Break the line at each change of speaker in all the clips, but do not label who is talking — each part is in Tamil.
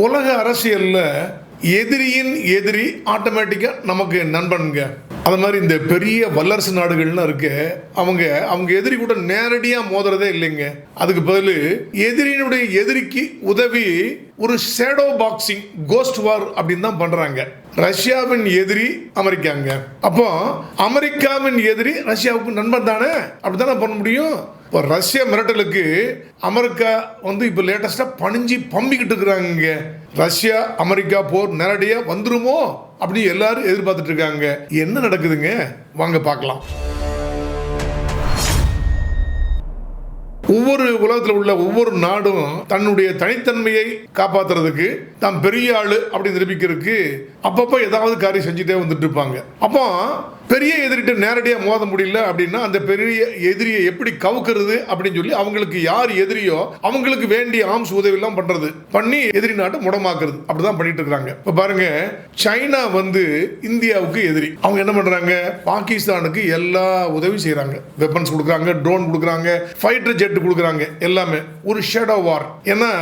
உலக அரசியலில் எதிரியின் எதிரி ஆட்டோமேட்டிக்காக நமக்கு நண்பனுங்க. அது மாதிரி இந்த பெரிய வல்லரசு நாடுகள்லாம் இருக்கு. அவங்க அவங்க எதிரி கூட நேரடியாக மோதுறதே இல்லைங்க. அதுக்கு பதில் எதிரியினுடைய எதிரிக்கு உதவி ஒரு ஷேடோ பாக்ஸிங் கோஸ்ட் வார் அப்படின்னு தான் பண்ணுறாங்க ரஷ்யாவின் எதிரி அமெரிக்காங்க. அப்போ அமெரிக்காவின் எதிரி ரஷ்யாவுக்கு நண்பன் தானே? அப்படித்தானே பண்ண முடியும்? இப்போ ரஷ்ய மிரட்டலுக்கு அமெரிக்கா வந்து இப்போ லேட்டஸ்ட்டாக பணிஞ்சு பம்பிக்கிட்டு இருக்கிறாங்க. ரஷ்யா அமெரிக்கா போர் நேரடியாக வந்துருமோ? அப்படின்னு எல்லாரும் எதிர்பார்த்துட்டு இருக்காங்க. என்ன நடக்குதுங்க? வாங்க பார்க்கலாம். ஒவ்வொரு உலகத்தில் உள்ள ஒவ்வொரு நாடும் தன்னுடைய தனித்தன்மையை காப்பாத்துறதுக்கு தான் பெரிய ஆளு அப்படின்னு நிரூபிக்கிறதுக்கு அப்பப்போ ஏதாவது காரியம் செஞ்சுட்டே வந்துட்டு இருப்பாங்க. அப்போ பெரிய எதிரிட்ட நேரடியாக மோத முடியல அப்படின்னா அந்த பெரிய எதிரியை எப்படி கவுக்கிறது அப்படின்னு சொல்லி அவங்களுக்கு யார் எதிரியோ அவங்களுக்கு வேண்டிய ஆம்ஸ் உதவியெல்லாம் பண்றது. பண்ணி எதிரி நாட்டை முடமாக்குறது. அப்படிதான் பண்ணிட்டு இருக்காங்க இப்போ பாருங்க சைனா வந்து இந்தியாவுக்கு எதிரி. அவங்க என்ன பண்றாங்க? பாகிஸ்தானுக்கு எல்லா உதவியும் செய்யறாங்க வெப்பன்ஸ் கொடுக்குறாங்க ட்ரோன் கொடுக்குறாங்க ஃபைட்டர் ஜெட் கொடுக்குறாங்க. எல்லாமே ஒரு ஷேடோ வார் ஏன்னா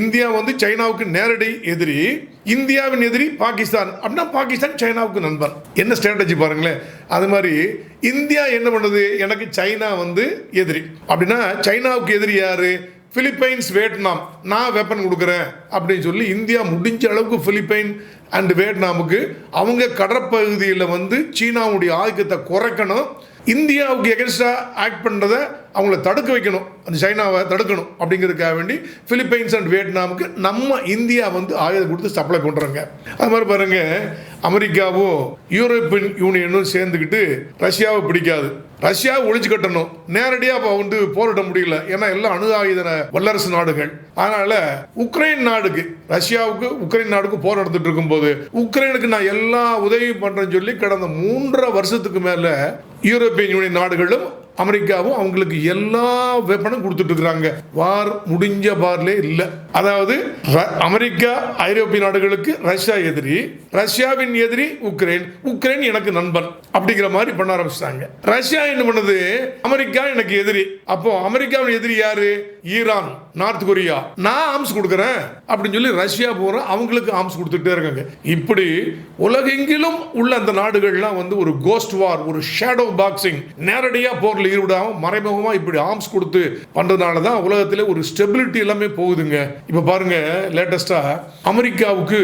இந்தியா வந்து சைனாவுக்கு நேரடி எதிரி. இந்தியாவின் எதிரி பாகிஸ்தான். அப்படின்னா பாகிஸ்தான் சைனாவுக்கு நண்பர். என்ன ஸ்ட்ராட்டஜி பாருங்களேன். அது மாதிரி இந்தியா என்ன பண்ணுது? எனக்கு சைனா வந்து எதிரி. அப்படின்னா சைனாவுக்கு எதிரி யாரு? Philippines Vietnam. நான் வெப்பன் கொடுக்குறேன். அப்படின்னு சொல்லி இந்தியா முடிஞ்ச அளவுக்கு பிலிப்பைன் அண்ட் வியட்நாமுக்கு அவங்க கடற்பகுதியில் வந்து சீனாவுடைய ஆதிக்கத்தை குறைக்கணும். இந்தியாவுக்கு எகென்ஸ்டாக ஆக்ட் பண்ணுறதை அவங்கள தடுக்க வைக்கணும். அந்த சைனாவை தடுக்கணும் அப்படிங்கிறதுக்காக வேண்டி ஃபிலிப்பைன்ஸ் அண்ட் வியட்நாமுக்கு நம்ம இந்தியா வந்து ஆயுதம் கொடுத்து சப்ளை பண்ணுறாங்க அது மாதிரி பாருங்கள் அமெரிக்காவும் யூரோப்பியன் யூனியனும் சேர்ந்துக்கிட்டு ரஷ்யாவை பிடிக்காது. ரஷ்யாவை ஒழிச்சு கட்டணும். நேரடியாக இப்போ வந்து போரிட முடியல. ஏன்னா எல்லாம் அணு ஆயுத வல்லரசு நாடுகள். அதனால உக்ரைன் நாடுக்கு ரஷ்யாவுக்கு உக்ரைன் நாடுக்கு போர் நடத்திட்டு இருக்கும்போது உக்ரைனுக்கு நான் எல்லா உதவியும் பண்ணுறேன்னு சொல்லி கடந்த மூன்றரை வருஷத்துக்கு மேலே யூரோப்பியன் யூனியன் நாடுகளும் அமெரிக்காவும் அவங்களுக்கு எல்லா வெப்பனும் கொடுத்துட்டு இருக்கிறாங்க வார் முடிஞ்ச பார்லே இல்லை. அதாவது ர- அமெரிக்கா ஐரோப்பிய நாடுகளுக்கு ரஷ்யா எதிரி ரஷ்யாவின் எதிரி உக்ரைன். உக்ரைன் எனக்கு நண்பன் அப்படிங்கிற மாதிரி பண்ண ஆரம்பிச்சிட்டாங்க. ரஷ்யா என்ன பண்ணுது? அமெரிக்கா எனக்கு எதிரி. அப்போ அமெரிக்காவின் எதிரி யாரு? Iran North Korea. நான் ஆர்ம்ஸ் கொடுக்குறேன் அப்படின்னு சொல்லி ரஷ்யா போற அவங்களுக்கு ஆர்ம்ஸ் கொடுத்துட்டே இருக்காங்க. இப்படி உலகெங்கிலும் உள்ள அந்த நாடுகள்லாம் வந்து ஒரு கோஸ்ட் வார் ஒரு ஷேடோ பாக்ஸிங் நேரடியா போர்ல ஈடுபடாம மறைமுகமா இப்படி ஆர்ம்ஸ் கொடுத்து பண்ணுறதுனால தான் உலகத்தில் ஒரு ஸ்டெபிலிட்டி எல்லாமே போகுதுங்க. இப்போ பாருங்க லேட்டஸ்ட்டாக அமெரிக்காவுக்கு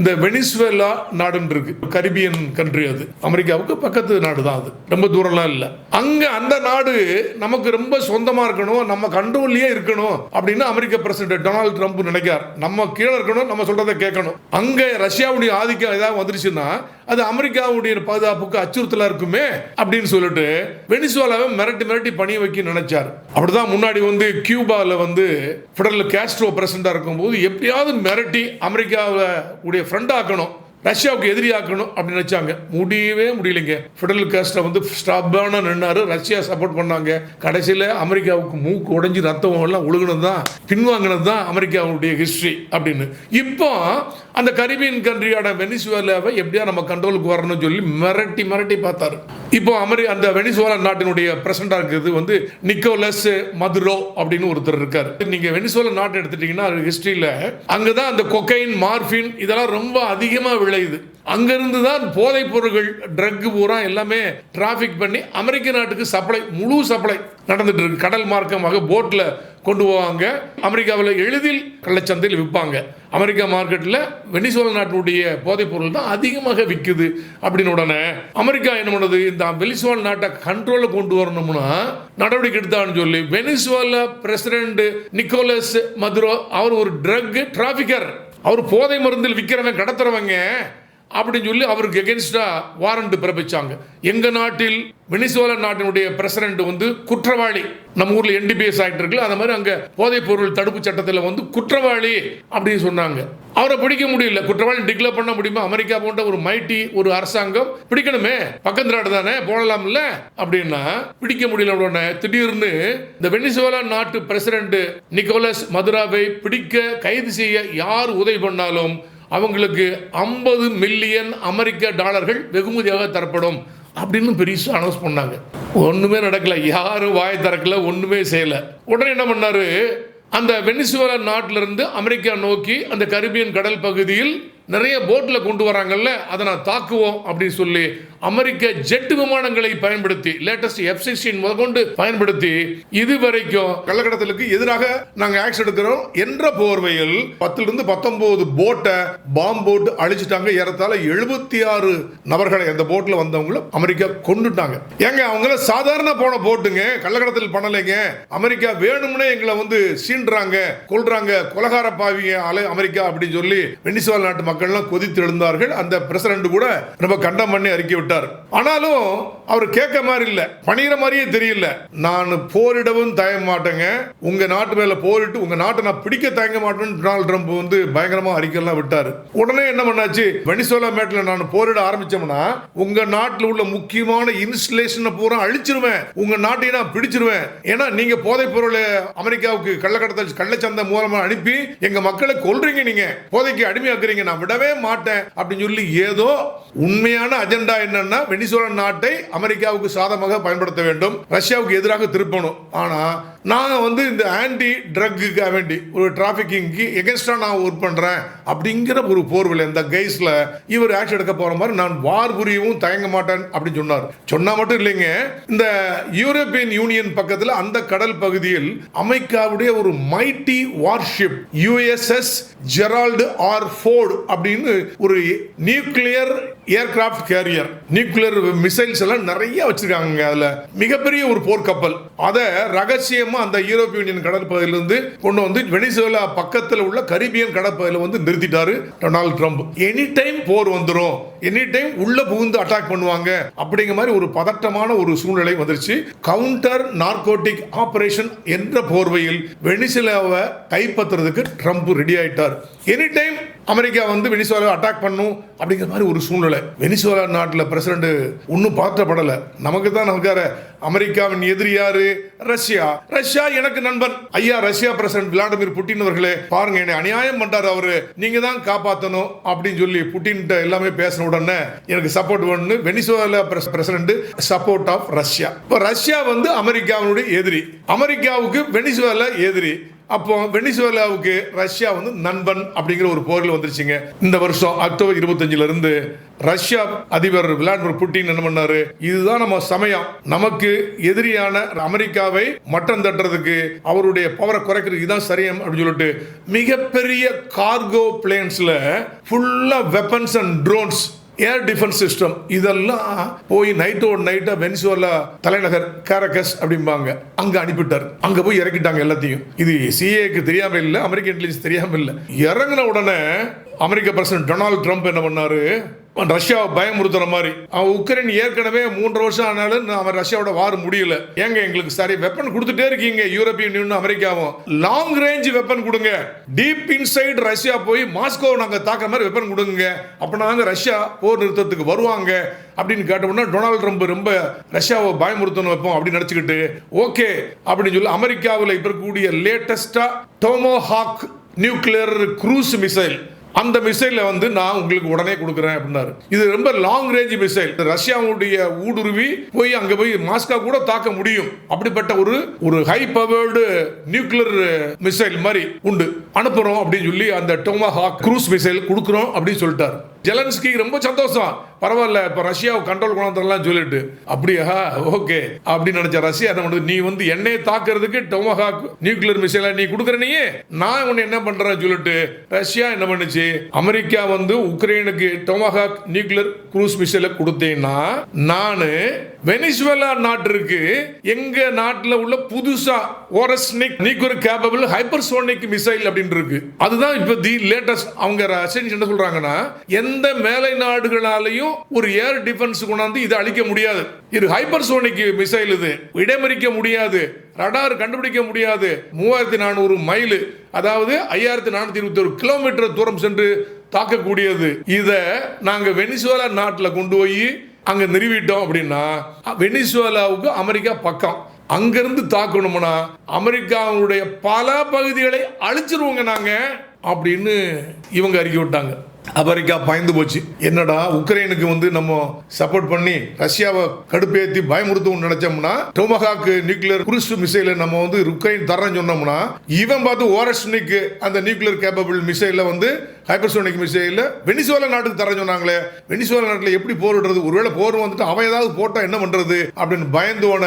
இந்த வெனிஸ்வேலா நாடுன்னு இருக்கு. கரிபியன் கண்ட்ரி அது. அமெரிக்காவுக்கு பக்கத்து நாடு தான் அது. ரொம்ப தூரம்லாம் இல்லை. அங்க அந்த நாடு நமக்கு ரொம்ப சொந்தமா இருக்கணும் நம்ம கண்ட்ரோல்லயே இருக்கணும் அப்படின்னு அமெரிக்க பிரசிடென்ட் டொனால்டு ட்ரம்ப் நினைக்கிறார். நம்ம கீழே இருக்கணும் நம்ம சொல்றதை கேட்கணும். அங்க ரஷ்யாவுடைய ஆதிக்கம் ஏதாவது வந்துருச்சுன்னா அது அமெரிக்காவுடைய பாதுகாப்புக்கு அச்சுறுத்தலா இருக்குமே அப்படின்னு சொல்லிட்டு வெனிசுவேலாவை மிரட்டி மிரட்டி பணிய வைக்க நினைச்சார். அப்படிதான் முன்னாடி வந்து கியூபாவில் வந்து ஃபெடரல் கேஸ்ட்ரோ பிரசிடண்டாக இருக்கும்போது எப்படியாவது மிரட்டி அமெரிக்காவில் உடைய ஃப்ரெண்ட் ஆக்கணும். ரஷ்யாவுக்கு எதிரியாக்கணும் அப்படின்னு நினைச்சாங்க. முடியவே முடியலைங்க. ஃபிடல் காஸ்ட்டை வந்து ஸ்டாப்பான நின்னாரு. ரஷ்யா சப்போர்ட் பண்ணாங்க. கடைசியில் அமெரிக்காவுக்கு மூக்கு உடைஞ்சு ரத்தம் எல்லாம் ஒழுகுனது தான் பின்வாங்கினது தான் அமெரிக்காவுடைய ஹிஸ்ட்ரி அப்படின்னு. இப்போ அந்த கரிபியன் கண்ட்ரியோட வெனிசுவேலாவை எப்படியா நம்ம கண்ட்ரோலுக்கு வரணும்னு சொல்லி மிரட்டி மிரட்டி பார்த்தாரு. இப்போ அமெரி அந்த வெனிசுவலா நாட்டினுடைய பிரசிடண்டா இருக்கிறது வந்து நிக்கோலஸ் மதுரோ அப்படின்னு ஒருத்தர் இருக்காரு. நீங்க வெனிசுவலா நாட்டை எடுத்துட்டீங்கன்னா ஹிஸ்டரியில அங்கதான் அந்த கொக்கைன் மார்பின் இதெல்லாம் ரொம்ப அதிகமா விளையுது. அங்கிருந்து தான் போதைப் பொருட்கள் ட்ரக் பூரா எல்லாமே டிராஃபிக் பண்ணி அமெரிக்க நாட்டுக்கு சப்ளை முழு சப்ளை நடந்துட்டு இருக்கு. கடல் மார்க்கமாக போட்டில் கொண்டு போவாங்க. அமெரிக்காவில் எளிதில் கள்ளச்சந்தையில் விற்பாங்க. அமெரிக்கா மார்க்கெட்டில் வெனிசுவலா நாட்டினுடைய போதைப் பொருள் தான் அதிகமாக விற்குது அப்படின்னு உடனே அமெரிக்கா என்ன பண்ணுது? இந்த வெனிசுவல் நாட்டை கண்ட்ரோலில் கொண்டு வரணும்னா நடவடிக்கை எடுத்தான்னு சொல்லி வெனிசுவலா பிரசிடென்ட் நிக்கோலஸ் மதுரோ அவர் ஒரு ட்ரக் டிராஃபிக்கர் அவர் போதை மருந்தில் விற்கிறவங்க கடத்துறவங்க. அப்படின்னு சொல்லி அவருக்கு எகென்ஸ்டாக வாரண்ட் பிறப்பிச்சாங்க. எங்கள் நாட்டில் வெனிசுவேலா நாட்டினுடைய பிரசிடென்ட் வந்து குற்றவாளி. நம்ம ஊரில் என்டிபிஎஸ் ஆக்ட் இருக்குல்ல அந்த மாதிரி அங்கே போதைப் பொருள் தடுப்பு சட்டத்தில் வந்து குற்றவாளி அப்படின்னு சொன்னாங்க. அவரை பிடிக்க முடியல. குற்றவாளி டிக்ளேர் பண்ண முடியுமா? அமெரிக்கா போன்ற ஒரு மைட்டி ஒரு அரசாங்கம் பிடிக்கணுமே. பக்கத்து நாடு தானே போடலாம்ல? அப்படின்னா பிடிக்க முடியல உடனே திடீர்னு இந்த வெனிசுவலா நாட்டு பிரசிடென்ட் நிக்கோலஸ் மதுராவை பிடிக்க கைது செய்ய யார் உதவி பண்ணாலும் அவங்களுக்கு ஐம்பது மில்லியன் அமெரிக்க டாலர்கள் வெகுமதியாக தரப்படும் அப்படின்னு பெருசாக அனௌன்ஸ் பண்ணாங்க. ஒன்றுமே நடக்கல. யாரும் வாய் திறக்கல ஒன்றுமே செய்யலை. உடனே என்ன பண்ணார்? அந்த வெனிசுவேலா நாட்டிலிருந்து அமெரிக்கா நோக்கி அந்த கரிபியன் கடல் பகுதியில் நிறைய போட்டில் கொண்டு வராங்கல்ல அதை நான் தாக்குவோம் அப்படின்னு சொல்லி அமெரிக்க ஜெட் விமானங்களை பயன்படுத்தி லேட்டஸ்ட் எஃப் சிக்ஸ்டீன் முதற்கொண்டு பயன்படுத்தி இதுவரைக்கும் கள்ளக்கடத்தலுக்கு எதிராக நாங்கள் ஆக்ஷன் எடுக்கிறோம் என்ற போர்வையில் பத்திலிருந்து பத்தொன்பது போட்டை பாம்பு போட்டு அழிச்சிட்டாங்க. ஏறத்தாழ எழுபத்தி ஆறு நபர்களை அந்த போட்டில் வந்தவங்களும் அமெரிக்கா கொண்டுட்டாங்க. ஏங்க அவங்கள சாதாரண போன போட்டுங்க. கள்ளக்கடத்தல் பண்ணலைங்க. அமெரிக்கா வேணும்னே எங்களை வந்து சீண்டுறாங்க கொள்றாங்க கொலகார பாவிங்க அலை அமெரிக்கா அப்படின்னு சொல்லி வெனிசுவல் நாட்டு மக்கள்லாம் கொதித்து எழுந்தார்கள் அந்த பிரசிடண்ட் கூட ரொம்ப கண்டம் பண்ணி அறிக்கை விட்டார். ஆனாலும் அவர் கேட்க மாதிரி இல்ல. பணிகிற மாதிரியே தெரியல. நான் போரிடவும் தயங்க மாட்டேங்க. உங்க நாட்டு மேல போரிட்டு உங்க நாட்டை நான் பிடிக்க தயங்க மாட்டேன்னு டொனால்டு ட்ரம்ப் வந்து பயங்கரமா அறிக்கைலாம் விட்டாரு. உடனே என்ன பண்ணாச்சு? வெனிசோலா மேட்ல நான் போரிட ஆரம்பிச்சோம்னா உங்க நாட்டில் உள்ள முக்கியமான இன்ஸ்டலேஷனை பூரா அழிச்சிருவேன். உங்க நாட்டை நான் பிடிச்சிருவேன். ஏன்னா நீங்க போதைப் பொருளை அமெரிக்காவுக்கு கள்ளக்கடத்தல் கள்ளச்சந்தை மூலமா அனுப்பி எங்க மக்களை கொல்றீங்க நீங்க. போதைக்கு அடிமையாக்குறீங்க. நான் விடவே மாட்டேன். அப்படின்னு சொல்லி ஏதோ உண்மையான அஜெண்டா என்னன்னா வெனிசுலா நாட்டை அமெரிக்காவுக்கு சாதமாக பயன்படுத்த வேண்டும் ரஷ்யாவுக்கு எதிராக திருப்பணும். ஆனா நான் வந்து இந்த ஆன்டி ட்ரக்குக்காக வேண்டி ஒரு டிராஃபிக்கிங்க்கு எகென்ஸ்டா நான் ஒர்க் பண்றேன் அப்படிங்கிற ஒரு போர்வில் இந்த கைஸ்ல இவர் ஆக்ஷன் எடுக்க போற மாதிரி நான் வார் புரியவும் தயங்க மாட்டேன் அப்படின்னு சொன்னார். சொன்னா மட்டும் இல்லைங்க இந்த யூரோப்பியன் யூனியன் பக்கத்துல அந்த கடல் பகுதியில் அமெரிக்காவுடைய ஒரு mighty warship USS Gerald R Ford அப்படின்னு ஒரு nuclear aircraft carrier nuclear missiles எல்லாம் நிறைய வச்சிருக்காங்க அதுல. மிகப்பெரிய ஒரு போர்க்கப்பல் அதை ரகசியமா அந்த யூரோப்பிய யூனியன் கடற்பகுதியிலிருந்து கொண்டு வந்து வெனிசுவேலா பக்கத்தில் உள்ள கரிபியன் கடற்பகுதியில் வந்து நிறுத்திட்டாரு டொனால்ட் ட்ரம்ப். எனி டைம் போர் வந்துடும் எனி டைம் உள்ள புகுந்து அட்டாக் பண்ணுவாங்க. அப்படிங்கிற மாதிரி ஒரு பதட்டமான ஒரு சூழ்நிலை வந்துருச்சு. கவுண்டர் நார்கோட்டிக் ஆபரேஷன் என்ற போர்வையில் வெனிசுலாவை கைப்பற்றுறதுக்கு ட்ரம்ப் ரெடி ஆயிட்டார். எனி டைம் அமெரிக்கா வந்து வெனிசுவலாவை அட்டாக் பண்ணும் அப்படிங்கிற மாதிரி ஒரு சூழ்நிலை. வெனிசுவலா நாட்டில் பிரசிடண்ட் ஒன்றும் பாத்திரப்படலை நமக்கு தான் நமக்கார அமெரிக்காவின் எதிரி யாரு? ரஷ்யா. ரஷ்யா எனக்கு நண்பன். ஐயா ரஷ்யா பிரசிடண்ட் விளாடிமிர் புட்டின் அவர்களே பாருங்க என்னை அநியாயம் பண்றாரு அவரு. நீங்க தான் காப்பாத்தணும் அப்படின்னு சொல்லி புட்டின் எல்லாமே பேசின உடனே எனக்கு சப்போர்ட் வேணும்னு Venezuela president support of Russia. இப்போ ரஷ்யா வந்து அமெரிக்காவினுடைய எதிரி. அமெரிக்காவுக்கு வெனிசுவலா எதிரி. அப்போ வெனிசுவேலாவுக்கு ரஷ்யா வந்து நண்பன் அப்படிங்கிற ஒரு போரில் வந்துருச்சுங்க. இந்த வருஷம் அக்டோபர் இருபத்தஞ்சுல இருந்து ரஷ்யா அதிபர் விளாடிமிர் புட்டின் என்ன பண்ணாரு? இதுதான் நம்ம சமயம். நமக்கு எதிரியான அமெரிக்காவை மட்டம் தட்டுறதுக்கு அவருடைய பவரை குறைக்கிறதுக்கு இதுதான் சரியம் அப்படின்னு சொல்லிட்டு மிகப்பெரிய கார்கோ பிளேன்ஸ்ல ஃபுல்லா weapons and drones air defence system இதெல்லாம் போய் நைட்டோட நைட்டா வெனிசுவலா தலைநகர் கேரகஸ் அப்படிம்பாங்க. அங்க அனுப்பிட்டார். அங்க போய் இறக்கிட்டாங்க எல்லாத்தையும். இது சிஏக்கு தெரியாம இல்ல அமெரிக்க இன்டெலிஜென்ஸ் தெரியாம இல்ல. இறங்கின உடனே அமெரிக்க பிரசிடன்ட் டொனால்ட் ட்ரம்ப் என்ன பண்ணாரு? ரஷ்யாவை பயமுறுத்துற மாதிரி. அவன் உக்ரைன் ஏற்கனவே மூன்று வருஷம் ஆனாலும் அவன் ரஷ்யாவோட வார் முடியல. ஏங்க எங்களுக்கு சரி வெப்பன் கொடுத்துட்டே இருக்கீங்க யூரோப்பியன் யூனியன் அமெரிக்காவும். லாங் ரேஞ்ச் வெப்பன் கொடுங்க. டீப் இன்சைட் ரஷ்யா போய் மாஸ்கோ நாங்க தாக்குற மாதிரி வெப்பன் கொடுங்க. அப்படின்னா தாங்க ரஷ்யா போர் நிறுத்தத்துக்கு வருவாங்க. அப்படின்னு கேட்டோம்னா டொனால்ட் ட்ரம்ப் ரொம்ப ரஷ்யாவை பயமுறுத்தணும் வைப்போம் அப்படின்னு நினச்சிக்கிட்டு ஓகே அப்படின்னு சொல்லி அமெரிக்காவில் இப்போ இருக்கக்கூடிய டோமோ டோமோஹாக் நியூக்ளியர் க்ரூஸ் மிசைல் அந்த மிசைலை வந்து நான் உங்களுக்கு உடனே கொடுக்குறேன் அப்படின்னாரு. இது ரொம்ப லாங் ரேஞ்ச் மிசைல் ரஷ்யாவுடைய ஊடுருவி போய் அங்க போய் மாஸ்கா கூட தாக்க முடியும். அப்படிப்பட்ட ஒரு ஒரு ஹை பவர்டு நியூக்ளியர் மிசைல் மாதிரி உண்டு. அனுப்புறோம் அப்படின்னு சொல்லி அந்த டோமாஹாக் க்ரூஸ் மிசைல் கொடுக்குறோம் அப்படின்னு சொல்லிட்டாரு. ஜெலன்ஸ்கி ரொம்ப சந்தோஷம். பரவாயில்ல இப்போ ரஷ்யாவை கண்ட்ரோல் கொண்டாந்துடலாம் சொல்லிட்டு. அப்படியா? ஓகே. அப்படின்னு நினைச்ச ரஷ்யா என்ன பண்ணுது? நீ வந்து என்னையை தாக்குறதுக்கு டொமஹாக் நியூக்ளியர் மிசைல நீ கொடுக்குற நீ நான் உன்னை என்ன பண்றேன் சொல்லிட்டு ரஷ்யா என்ன பண்ணுச்சு? அமெரிக்கா வந்து உக்ரைனுக்கு டொமஹாக் நியூக்ளியர் குரூஸ் மிசைல கொடுத்தேன்னா நான் வெனிசுவேலா நாட்டிற்கு எங்க நாட்டில் உள்ள புதுசா Oreshnik nuclear capable hypersonic missile அப்படின்னு இருக்கு. அதுதான் இப்போ தி லேட்டஸ்ட் அவங்க ரஷ்யன்ஸ் என்ன சொல்றாங்கன்னா எந்த மேலை நாடுகளாலையும் ஒரு ஏர் டிஃபென்ஸ் கொண்டாந்து இதை அழிக்க முடியாது. இது ஹைப்பர்சோனிக் மிசைல் இது. இடைமறிக்க முடியாது. ரடார் கண்டுபிடிக்க முடியாது. மூவாயிரத்தி நானூறு மைல் அதாவது ஐயாயிரத்தி நானூத்தி இருபத்தி ஒரு கிலோமீட்டர் தூரம் சென்று தாக்கக்கூடியது. இதை நாங்கள் வெனிசுவேலா நாட்டில் கொண்டு போய் அங்கே நிறுவிட்டோம் அப்படின்னா வெனிசுவேலாவுக்கு அமெரிக்கா பக்கம். அங்கிருந்து தாக்கணும்னா அமெரிக்காவுடைய பல பகுதிகளை அழிச்சிருவோங்க நாங்க அப்படின்னு இவங்க அறிக்கை விட்டாங்க. அமெரிக்கா பயந்து போச்சு. என்னடா உக்ரைனுக்கு வந்து நம்ம சப்போர்ட் பண்ணி ரஷ்யாவை கடுப்பேத்தி பயமுறுத்தும் நினைச்சோம்னா டோமஹாக் நியூக்ளியர் குருஸ் மிசைல நம்ம வந்து உக்ரைன் தரேன்னு சொன்னோம்னா இவன் பார்த்து ஓரஸ்னிக் அந்த நியூக்ளியர் கேப்பபிள் மிசைல வந்து ஹைப்பர்சோனிக் மிசைல வெனிசுவேலா நாட்டுக்கு தரேன்னு சொன்னாங்களே வெனிசுவேலா நாட்டில் எப்படி போர் விடுறது? ஒருவேளை போர் வந்துட்டு அவன் ஏதாவது போட்டா என்ன பண்றது? அப்படின்னு பயந்தோன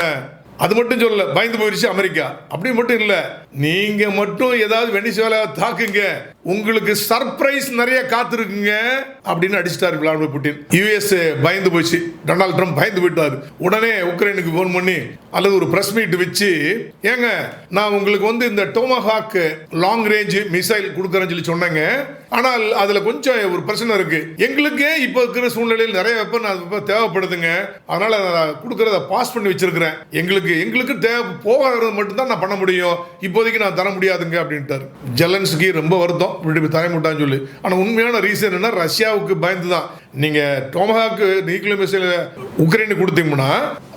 அது மட்டும் சொல்லல பயந்து போயிருச்சு அமெரிக்கா. அப்படி மட்டும் இல்லை நீங்க மட்டும் ஏதாவது வெனிசுவேலா தாக்குங்க. உங்களுக்கு சர்ப்ரைஸ் நிறைய காத்திருக்குங்க. அப்படின்னு அடிச்சிட்டாரு விளாடிமிர் புட்டின். யூஎஸ் பயந்து போச்சு. டொனால்ட் ட்ரம்ப் பயந்து போயிட்டாரு. உடனே உக்ரைனுக்கு ஃபோன் பண்ணி அல்லது ஒரு பிரஸ் மீட் வச்சு ஏங்க நான் உங்களுக்கு வந்து இந்த டோமஹாக் லாங் ரேஞ்ச் மிசைல் கொடுக்குறேன்னு சொல்லி சொன்னேங்க. ஆனால் அதுல கொஞ்சம் ஒரு பிரச்சனை இருக்கு. எங்களுக்கு இப்போ இருக்கிற சூழ்நிலையில் நிறைய வெப்பன் அது தேவைப்படுதுங்க. அதனால நான் கொடுக்கறத பாஸ் பண்ணி வச்சிருக்கிறேன். எங்களுக்கு எங்களுக்கு தேவை போகிறது மட்டும்தான் நான் பண்ண முடியும். இப்போ இப்போதைக்கு நான் தர முடியாதுங்க அப்படின்ட்டார். ஜெலன்ஸ்கி ரொம்ப வருத்தம். இப்படி தர மாட்டான்னு சொல்லி. ஆனால் உண்மையான ரீசன் என்ன ரஷ்யாவுக்கு பயந்து தான் நீங்கள் டோமஹாக்கு நியூக்ளியர் மிசைல் உக்ரைனுக்கு கொடுத்தீங்கன்னா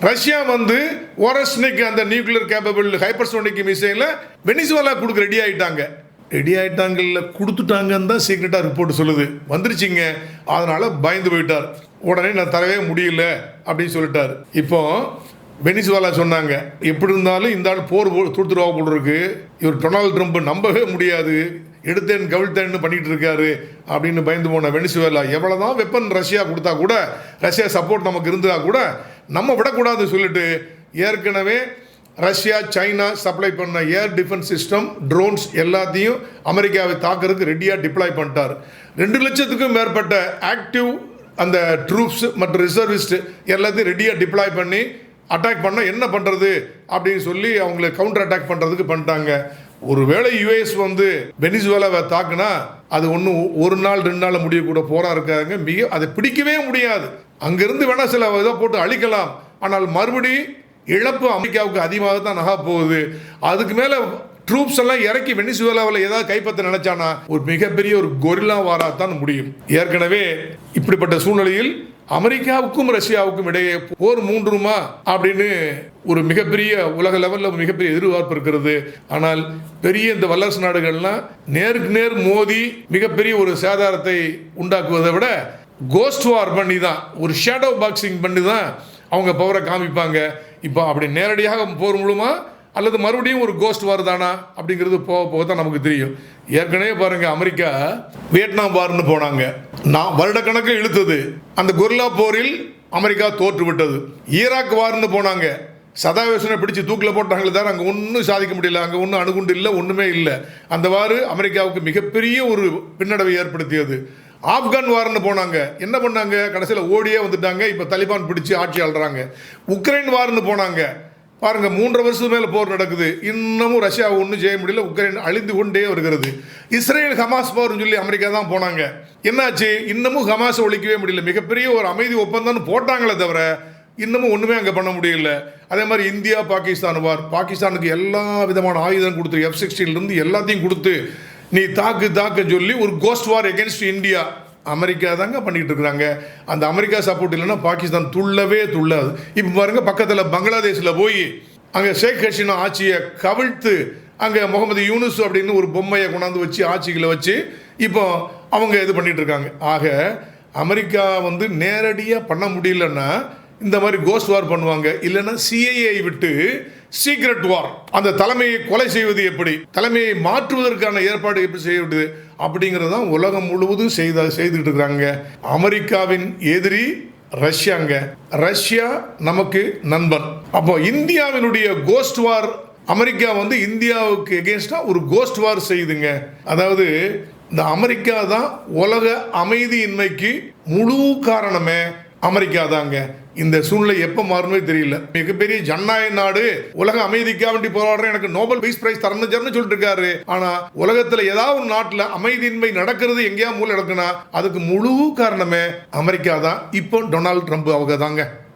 ரஷ்யா வந்து ஓரஸ்னிக் அந்த நியூக்ளியர் கேப்பபிள் ஹைப்பர்சோனிக் மிசைல வெனிசுவலா கொடுக்க ரெடி ஆகிட்டாங்க ரெடி ஆகிட்டாங்கல்ல கொடுத்துட்டாங்கன்னு தான் சீக்ரெட்டாக ரிப்போர்ட் சொல்லுது. வந்துருச்சிங்க. அதனால் பயந்து போயிட்டார். உடனே நான் தரவே முடியல அப்படின்னு சொல்லிட்டார். இப்போ வெனிசுவேலா சொன்னாங்க எப்படி இருந்தாலும் இந்த ஆள் போர் தூத்துருவா போல் இருக்கு. இவர் டொனால்டு ட்ரம்ப் நம்பவே முடியாது. எடுத்தேன் கவிழ்த்தேன்னு பண்ணிட்டு இருக்காரு. அப்படின்னு பயந்து போன வெனிசுவேலா எவ்வளவுதான் வெப்பன் ரஷ்யா கொடுத்தா கூட ரஷ்யா சப்போர்ட் நமக்கு இருந்தா கூட நம்ம விடக்கூடாதுன்னு சொல்லிட்டு ஏற்கனவே ரஷ்யா சைனா சப்ளை பண்ண ஏர் டிஃபென்ஸ் சிஸ்டம் ட்ரோன்ஸ் எல்லாத்தையும் அமெரிக்காவை தாக்குறதுக்கு ரெடியாக டிப்ளாய் பண்ணிட்டார். ரெண்டு லட்சத்துக்கும் மேற்பட்ட ஆக்டிவ் அந்த ட்ரூப்ஸ் மற்றும் ரிசர்விஸ்ட் எல்லாத்தையும் ரெடியாக டிப்ளாய் பண்ணி அட்டாக் பண்ணால் என்ன பண்ணுறது அப்படின்னு சொல்லி அவங்கள கவுண்டர் அட்டாக் பண்ணுறதுக்கு பண்ணிட்டாங்க. ஒருவேளை யுஎஸ் வந்து வெனிசுவேலாவை தாக்குனா அது ஒன்றும் ஒரு நாள் ரெண்டு நாள் முடியக்கூட போரா இருக்காங்க. மிக அதை பிடிக்கவே முடியாது. அங்கேருந்து வேணால் சில இதை போட்டு அழிக்கலாம். ஆனால் மறுபடி இழப்பு அமெரிக்காவுக்கு அதிகமாக தான் நகா போகுது. அதுக்கு மேலே ட்ரூப்ஸ் எல்லாம் இறக்கி வெனிசுவேலாவில் ஏதாவது கைப்பற்ற நினைச்சானா ஒரு மிகப்பெரிய ஒரு கொரில்லா வாராத்தான் முடியும். ஏற்கனவே இப்படிப்பட்ட சூழ்நிலையில் அமெரிக்காவுக்கும் ரஷ்யாவுக்கும் இடையே போர் மூன்றுமா அப்படின்னு ஒரு மிகப்பெரிய உலக லெவலில் மிகப்பெரிய எதிர்பார்ப்பு இருக்கிறது. ஆனால் பெரிய இந்த வல்லரசு நாடுகள்லாம் நேருக்கு நேர் மோதி மிகப்பெரிய ஒரு சேதாரத்தை உண்டாக்குவதை விட கோஸ்ட் வார் பண்ணி தான் ஒரு ஷேடோ பாக்ஸிங் பண்ணி தான் அவங்க பவரை காமிப்பாங்க. இப்போ அப்படி நேரடியாக போர் மூலமாக அல்லது மறுபடியும் ஒரு கோஸ்ட் வார் தானா அப்படிங்கிறது போக போக தான் நமக்கு தெரியும். ஏற்கனவே பாருங்க அமெரிக்கா வியட்நாம் வார்னு போனாங்க. நான் வருடக்கணக்கு இழுத்தது. அந்த கொரில்லா போரில் அமெரிக்கா தோற்று விட்டது ஈராக் வார்னு போனாங்க. சதாவேசனை பிடிச்சு தூக்கில் போட்டாங்களே தான் அங்கே ஒன்றும் சாதிக்க முடியல. அங்கே ஒன்றும் அணுகுண்டு இல்லை ஒன்றுமே இல்லை. அந்தவாறு அமெரிக்காவுக்கு மிகப்பெரிய ஒரு பின்னடைவை ஏற்படுத்தியது. ஆப்கான் வார்னு போனாங்க. என்ன பண்ணாங்க? கடைசியில் ஓடியே வந்துட்டாங்க. இப்போ தலிபான் பிடிச்சி ஆட்சி ஆள்றாங்க. உக்ரைன் வார்னு போனாங்க. பாருங்க மூன்றரை வருஷத்துக்கு மேல போர் நடக்குது. இன்னமும் ரஷ்யா ஒன்றும் செய்ய முடியல. உக்ரைன் அழிந்து கொண்டே வருகிறது. இஸ்ரேல் ஹமாஸ் போர்னு சொல்லி அமெரிக்கா தான் போனாங்க. என்னாச்சு? இன்னமும் ஹமாஸ் ஒழிக்கவே முடியல. மிகப்பெரிய ஒரு அமைதி ஒப்பந்தம்னு போட்டாங்களே தவிர இன்னமும் ஒன்றுமே அங்கே பண்ண முடியல. அதே மாதிரி இந்தியா பாகிஸ்தான் வார். பாகிஸ்தானுக்கு எல்லா விதமான ஆயுதம் கொடுத்து எஃப் சிக்ஸ்டீன்லேருந்து எல்லாத்தையும் கொடுத்து நீ தாக்கு தாக்க சொல்லி ஒரு ghost war against India America தாங்க பண்ணிகிட்டு இருக்கிறாங்க. அந்த அமெரிக்கா சப்போர்ட் இல்லைன்னா பாகிஸ்தான் துள்ளவே துள்ளாது. இப்போ பாருங்க பக்கத்தில் பங்களாதேஷில் போய் அங்கே ஷேக் ஹசீனா ஆட்சியை கவிழ்த்து அங்கே முகமது யூனுஸ் அப்படின்னு ஒரு பொம்மையை கொண்டாந்து வச்சு ஆட்சிகளை வச்சு இப்போ அவங்க இது பண்ணிட்டு இருக்காங்க. ஆக அமெரிக்கா வந்து நேரடியாக பண்ண முடியலன்னா இந்த மாதிரி கோஸ்ட் வார் பண்ணுவாங்க. இல்லைன்னா சிஐஏ விட்டு சீக்ரெட் வார் அந்த தலைமையை கொலை செய்வது எப்படி? தலைமையை மாற்றுவதற்கான ஏற்பாடு எப்படி செய்வது அப்படிங்கிறது தான் உலகம் முழுவதும் செய்த செய்துட்டு இருக்கிறாங்க அமெரிக்காவின் எதிரி ரஷ்யாங்க ரஷ்யா நமக்கு நண்பன். அப்போ இந்தியாவினுடைய கோஸ்ட் வார் அமெரிக்கா வந்து இந்தியாவுக்கு எகேன்ஸ்டா ஒரு கோஸ்ட் வார் செய்யுதுங்க அதாவது இந்த அமெரிக்கா தான் உலக அமைதியின்மைக்கு முழு காரணமே அமெரிக்கா தாங்க. இந்த சூழ்நிலை எப்போ மாறுமே தெரியல. மிகப்பெரிய ஜனநாயக நாடு உலக அமைதிக்காக வேண்டி போராடுற எனக்கு நோபல் பீஸ் பிரைஸ் தரணும் சொல்லிட்டு இருக்காரு ஆனா உலகத்துல ஏதாவது ஒரு நாட்டுல அமைதியின்மை நடக்கிறது எங்கேயா மூலம் நடக்குன்னா அதுக்கு முழு காரணமே அமெரிக்கா தான் இப்போ டொனால்ட் ட்ரம்ப் அவங்க தாங்க